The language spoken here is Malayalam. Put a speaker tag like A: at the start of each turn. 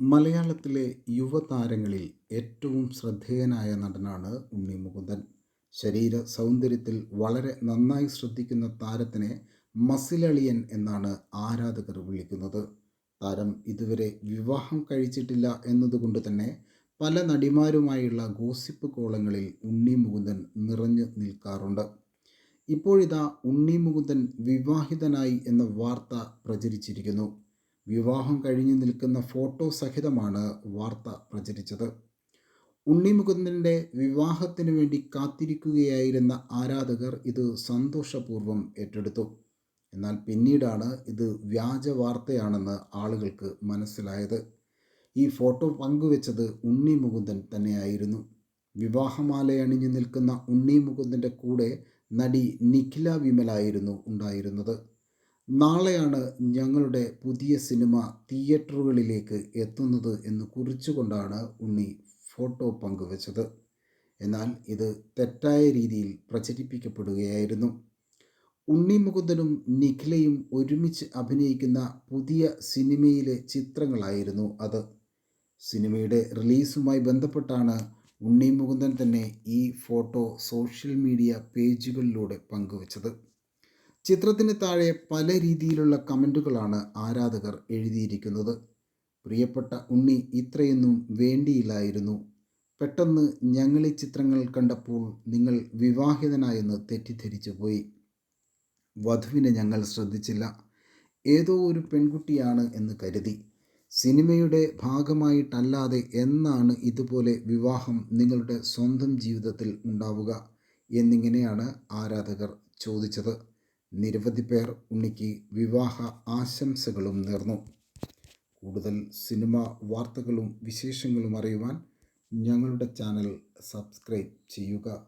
A: മലയാളത്തിലെ യുവതാരങ്ങളിൽ ഏറ്റവും ശ്രദ്ധേയനായ നടനാണ് ഉണ്ണി മുകുന്ദൻ. ശരീര സൗന്ദര്യത്തിൽ വളരെ നന്നായി ശ്രദ്ധിക്കുന്ന താരത്തിനെ മസിലളിയൻ എന്നാണ് ആരാധകർ വിളിക്കുന്നത്. താരം ഇതുവരെ വിവാഹം കഴിച്ചിട്ടില്ല എന്നതുകൊണ്ട് തന്നെ പല നടിമാരുമായുള്ള ഗോസിപ്പ് കോളങ്ങളിൽ ഉണ്ണി മുകുന്ദൻ നിറഞ്ഞു നിൽക്കാറുണ്ട്. ഇപ്പോഴിതാ ഉണ്ണി മുകുന്ദൻ വിവാഹിതനായി എന്ന വാർത്ത പ്രചരിച്ചിരിക്കുന്നു. വിവാഹം കഴിഞ്ഞു നിൽക്കുന്ന ഫോട്ടോ സഹിതമാണ് വാർത്ത പ്രചരിച്ചത്. ഉണ്ണി മുകുന്ദന്റെ വിവാഹത്തിനു വേണ്ടി കാത്തിരിക്കുകയായിരുന്ന ആരാധകർ ഇത് സന്തോഷപൂർവം ഏറ്റെടുത്തു. എന്നാൽ പിന്നീടാണ് ഇത് വ്യാജ വാർത്തയാണെന്ന് ആളുകൾക്ക് മനസ്സിലായത്. ഈ ഫോട്ടോ പങ്കുവെച്ചത് ഉണ്ണി മുകുന്ദൻ തന്നെയായിരുന്നു വിവാഹമാലയണിഞ്ഞു നിൽക്കുന്ന ഉണ്ണി മുകുന്ദന്റെ കൂടെ നടി നിഖില വിമലായിരുന്നു ഉണ്ടായിരുന്നത്. നാളെയാണ് ഞങ്ങളുടെ പുതിയ സിനിമ തിയേറ്ററുകളിലേക്ക് എത്തുന്നത് എന്ന് കുറിച്ചുകൊണ്ടാണ് ഉണ്ണി ഫോട്ടോ പങ്കുവച്ചത്. എന്നാൽ ഇത് തെറ്റായ രീതിയിൽ പ്രചരിപ്പിക്കപ്പെടുകയായിരുന്നു. ഉണ്ണി മുകുന്ദനും നിഖിലയും ഒരുമിച്ച് അഭിനയിക്കുന്ന പുതിയ സിനിമയിലെ ചിത്രങ്ങളായിരുന്നു അത്. സിനിമയുടെ റിലീസുമായി ബന്ധപ്പെട്ടാണ് ഉണ്ണി മുകുന്ദൻ തന്നെ ഈ ഫോട്ടോ സോഷ്യൽ മീഡിയ പേജുകളിലൂടെ പങ്കുവച്ചത്. ചിത്രത്തിന് താഴെ പല രീതിയിലുള്ള കമന്റുകളാണ് ആരാധകർ എഴുതിയിരിക്കുന്നത്. പ്രിയപ്പെട്ട ഉണ്ണി ഇത്രയൊന്നും വേണ്ടിയില്ലായിരുന്നു. പെട്ടെന്ന് ഞങ്ങൾ ഈ ചിത്രങ്ങൾ കണ്ടപ്പോൾ നിങ്ങൾ വിവാഹിതനായെന്ന് തെറ്റിദ്ധരിച്ചു പോയി. വധുവിനെ ഞങ്ങൾ ശ്രദ്ധിച്ചില്ല. ഏതോ ഒരു പെൺകുട്ടിയാണ് എന്ന് കരുതി. സിനിമയുടെ ഭാഗമായിട്ടല്ലാതെ എന്നാണ് ഇതുപോലെ വിവാഹം നിങ്ങളുടെ സ്വന്തം ജീവിതത്തിൽ ഉണ്ടാവുക എന്നിങ്ങനെയാണ് ആരാധകർ ചോദിച്ചത്. നിരവധി പേർ ഉണ്ണിക്ക് വിവാഹ ആശംസകളും നേർന്നു. കൂടുതൽ സിനിമ വാർത്തകളും വിശേഷങ്ങളും അറിയുവാൻ ഞങ്ങളുടെ ചാനൽ സബ്സ്ക്രൈബ് ചെയ്യുക.